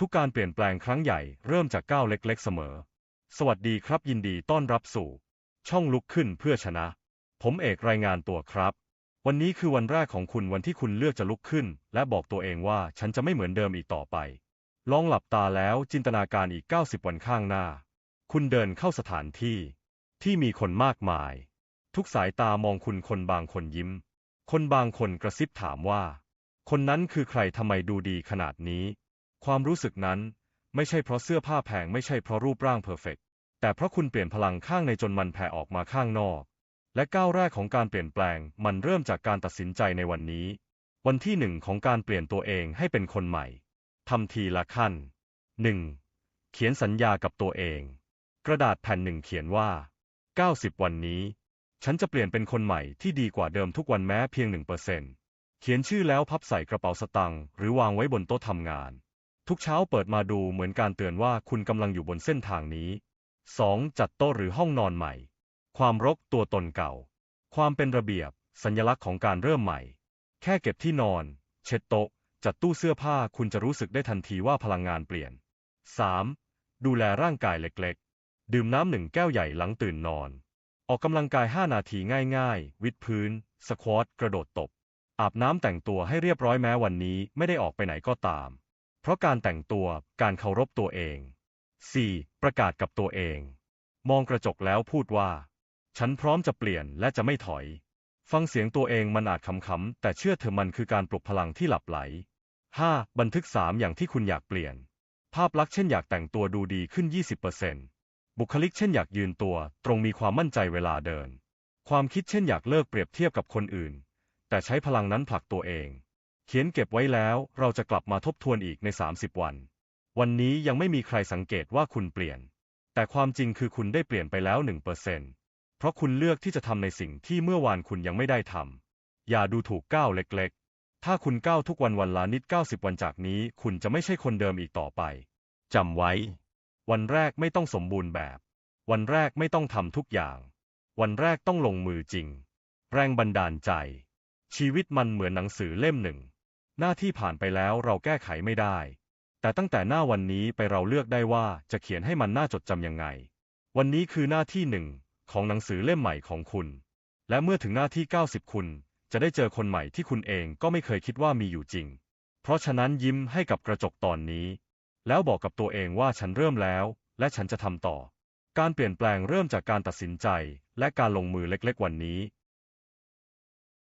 ทุกการเปลี่ยนแปลงครั้งใหญ่เริ่มจากก้าวเล็กๆเสมอ สวัสดีครับยินดีต้อนรับสู่ ช่องลุกขึ้นเพื่อชนะ ผมเอกรายงานตัวครับ วันนี้คือวันแรกของคุณวันที่คุณเลือกจะลุกขึ้น และบอกตัวเองว่าฉันจะไม่เหมือนเดิมอีกต่อไป ลองหลับตาแล้วจินตนาการอีก 90 วันข้างหน้า คุณเดินเข้าสถานที่ ที่มีคนมากมาย ทุกสายตามองคุณคนบางคนยิ้ม คนบางคนกระซิบถามว่า คนนั้นคือใครทำไมดูดีขนาดนี้ ความรู้สึกนั้น ไม่ใช่เพราะเสื้อผ้าแพงไม่ใช่เพราะรูปร่างเพอร์เฟกต์แต่เพราะคุณเปลี่ยนพลังข้างในจนมันแผ่ออกมาข้างนอก และก้าวแรกของการเปลี่ยนแปลง มันเริ่มจากการตัดสินใจในวันนี้ วันที่หนึ่งของการเปลี่ยนตัวเองให้เป็นคนใหม่ทำทีละขั้น 1. เขียนสัญญากับตัวเอง กระดาษแผ่นหนึ่งเขียนว่า 90 วันนี้ ฉันจะเปลี่ยนเป็นคนใหม่ที่ดีกว่าเดิมทุกวันแม้เพียง1%เขียนชื่อแล้วพับใส่กระเป๋าสตางค์หรือวางไว้บนโต๊ะทำงาน ทุกเช้าเปิดมาดูเหมือนการเตือนว่าคุณกำลังอยู่บนเส้นทางนี้ 2. จัดโต๊ะหรือห้องนอนใหม่ ความรกตัวตนเก่า ความเป็นระเบียบ สัญลักษณ์ของการเริ่มใหม่ แค่เก็บที่นอน เช็ดโต๊ะ จัดตู้เสื้อผ้าคุณจะรู้สึกได้ทันทีว่าพลังงานเปลี่ยน 3. ดูแลร่างกายเล็กๆ ดื่มน้ำหนึ่งแก้วใหญ่หลังตื่นนอน ออกกำลังกาย 5 นาทีง่ายๆ วิดพื้น สควอต กระโดดตบ อาบน้ำแต่งตัวให้เรียบร้อยแม้วันนี้ไม่ได้ออกไปไหนก็ตาม เพราะการแต่งตัว การเคารพตัวเอง 4. ประกาศกับตัวเอง มองกระจกแล้วพูดว่า ฉันพร้อมจะเปลี่ยนและจะไม่ถอย ฟังเสียงตัวเองมันอาจขำๆแต่เชื่อเถอะมันคือการปลุกพลังที่หลับไหล 5. บันทึก 3 อย่างที่คุณอยากเปลี่ยน ภาพลักษณ์เช่นอยากแต่งตัวดูดีขึ้น 20%บุคลิกเช่นอยากยืนตัว ตรงมีความมั่นใจเวลาเดิน ความคิดเช่นอยากเลิกเปรียบเทียบกับคนอื่น แต่ใช้พลังนั้นผลักตัวเอง เขียนเก็บไว้แล้ว เราจะกลับมาทบทวนอีกใน 30 วัน วันนี้ยังไม่มีใครสังเกตว่าคุณเปลี่ยน แต่ความจริงคือคุณได้เปลี่ยนไปแล้ว1%เเพราะคุณเลือกที่จะทำในสิ่งที่เมื่อวานคุณยังไม่ได้ทำ อย่าดูถูกก้าวเล็กๆ ถ้าคุณก้าวทุกวันวันละนิด 90 วันจากนี้ คุณจะไม่ใช่คนเดิมอีกต่อไป จำไว้ วันแรกไม่ต้องสมบูรณ์แบบ วันแรกไม่ต้องทำทุกอย่าง วันแรกต้องลงมือจริง แรงบันดาลใจ ชีวิตมันเหมือนหนังสือเล่มหนึ่ง หน้าที่ผ่านไปแล้วเราแก้ไขไม่ได้ แต่ตั้งแต่หน้าวันนี้ไปเราเลือกได้ว่าจะเขียนให้มันน่าจดจำยังไง วันนี้คือหน้าที่หนึ่งของหนังสือเล่มใหม่ของคุณ และเมื่อถึงหน้าที่ 90 คุณ จะได้เจอคนใหม่ที่คุณเองก็ไม่เคยคิดว่ามีอยู่จริง เพราะฉะนั้นยิ้มให้กับกระจกตอนนี้ แล้วบอกกับตัวเองว่าฉันเริ่มแล้ว และฉันจะทำต่อ การเปลี่ยนแปลงเริ่มจากการตัดสินใจ และการลงมือเล็กๆ วันนี้